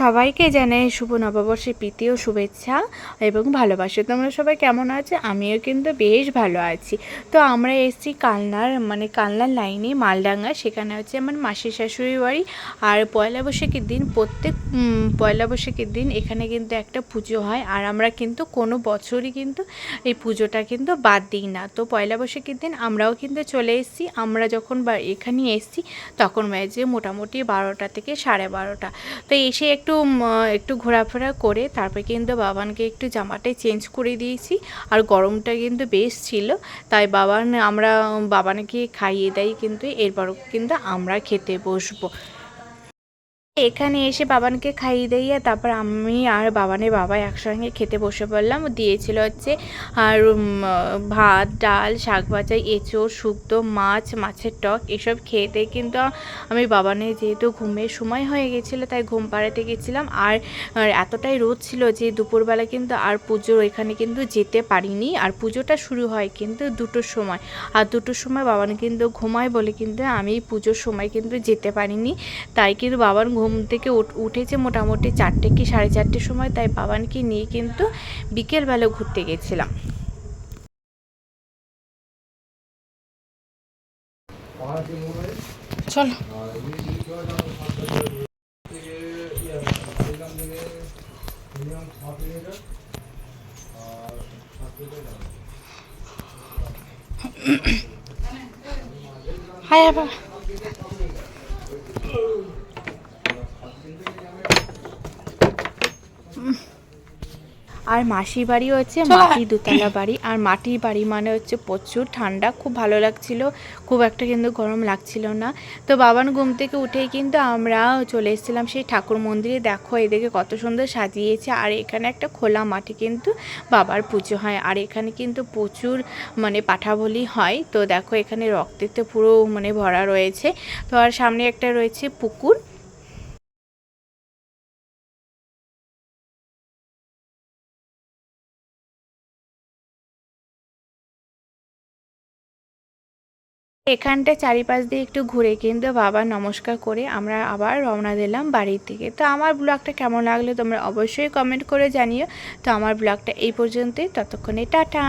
সবাইকে জানাই শুভ নববর্ষের প্রীতি ও শুভেচ্ছা এবং ভালোবাসা। তোমরা সবাই কেমন আছে? আমিও কিন্তু বেশ ভালো আছি। তো আমরা এসেছি কালনার মানে কালনার লাইনে, মালডাঙ্গা। সেখানে হচ্ছে আমার মাসির শাশুড়ি বাড়ি। আর পয়লা বৈশাখের দিন, প্রত্যেক পয়লা বৈশাখের দিন এখানে কিন্তু একটা পুজো হয়। আর আমরা কিন্তু কোনো বছরই কিন্তু এই পুজোটা কিন্তু বাদ দিই না। তো পয়লা বৈশাখের দিন আমরাও কিন্তু চলে এসেছি। আমরা যখন এখানে এসেছি, তখন বাজে মোটামুটি বারোটা থেকে সাড়ে বারোটা। তো এসে একটু একটু ঘোরাফেরা করে তারপর কিন্তু বাবানকে একটু জামাটাই চেঞ্জ করে দিয়েছি। আর গরমটা কিন্তু বেশ ছিল। তাই বাবান, আমরা বাবানকে খাইয়ে দেয় কিন্তু এরপর কিন্তু আমরা খেতে বসবো। এখানে এসে বাবানকে খাইয়ে দিয়ে তারপর আমি আর বাবানের বাবা একসঙ্গে খেতে বসে পড়লাম। দিয়েছিল হচ্ছে, আর ভাত, ডাল, শাক ভাজা, এঁচোড়, শুক্তো, মাছ, মাছের টক এসব খেতে কিন্তু আমি বাবানে যেহেতু ঘুমের সময় হয়ে গেছিল, তাই ঘুম পাড়াতে গেছিলাম। আর এতটাই রোদ ছিল যে দুপুরবেলা কিন্তু আর পুজোর ওইখানে কিন্তু যেতে পারিনি। আর পুজোটা শুরু হয় কিন্তু দুটোর সময়। আর দুটোর সময় বাবান কিন্তু ঘুমায় বলে কিন্তু আমি পুজোর সময় কিন্তু যেতে পারিনি। তাই কিন্তু বাবার ঘুম থেকে উঠ- উঠেছে মোটামুটি চারটে কি সাড়ে চারটের সময়, তাই বাবানকে নিয়ে কিন্তু বিকেলবেলা ঘুরতে গেছিলাম। চলো। হাই বাবা। আর মাসির বাড়ি হচ্ছে মাটি দোতলা বাড়ি আর মাটির বাড়ি মানে হচ্ছে প্রচুর ঠান্ডা খুব ভালো লাগছিল খুব একটা কিন্তু গরম লাগছিল না। তো বাবান ঘুম থেকে উঠেই কিন্তু আমরা চলে এসেছিলাম সেই ঠাকুর মন্দিরে। দেখো এদিকে কত সুন্দর সাজিয়েছে আর এখানে একটা খোলা মাঠে কিন্তু বাবার পুজো হয় আর এখানে কিন্তু প্রচুর মানে পাঠা বলি হয়। তো দেখো এখানে রক্তেতে পুরো মানে ভরা রয়েছে। তো আর সামনে একটা রয়েছে পুকুর এখানটা চারিপাশ দিয়ে একটু ঘুরে কিন্তু বাবা নমস্কার করে আমরা আবার রওনা দিলাম বাড়ির থেকে তো আমার ব্লগটা কেমন লাগল তোমরা অবশ্যই কমেন্ট করে জানিও। তো আমার ব্লগটা এই পর্যন্তই। ততক্ষণে টাটা।